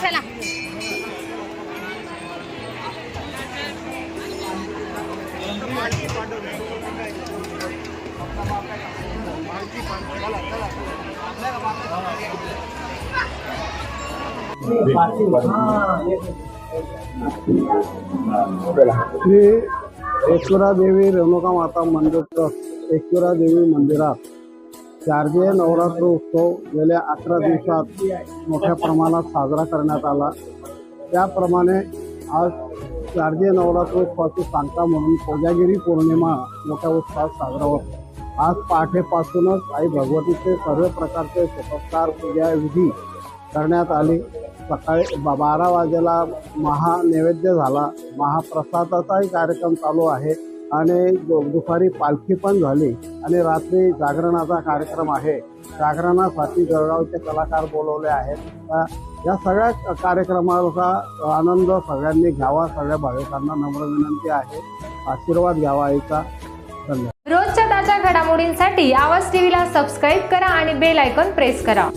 चला श्री एकविरा देवी रेणुका माता मंदिर ट्रस्ट देवी मंदिरात शारदीय नवरात्र उत्सव गेल्या अकरा दिवसात मोठ्या प्रमाणात साजरा करण्यात आला. त्याप्रमाणे आज शारदीय नवरात्र उत्सवाची सांगता म्हणून कोजागिरी पौर्णिमा मोठ्या उत्साहात साजरा होतो. आज पहाटेपासूनच आई भगवतीचे सर्व प्रकारचे चमत्कार पूजा विधी करण्यात आली. सकाळी बारा वाजेला महानैवेद्य झाला. महाप्रसादाचाही कार्यक्रम चालू आहे आणि दुपारी पालखी पण झाली आणि रात्री जागरणाचा कार्यक्रम आहे. जागरणासाठी जळगावचे कलाकार बोलवले आहेत. या सगळ्या कार्यक्रमाचा आनंद सगळ्यांनी घ्यावा सगळ्या भाविकांना नम्र विनंती आहे. आशीर्वाद घ्यावा आईचा धन्यवाद. रोजच्या ताज्या घडामोडींसाठी आवाज टीव्हीला सबस्क्राईब करा आणि बेल आयकॉन प्रेस करा.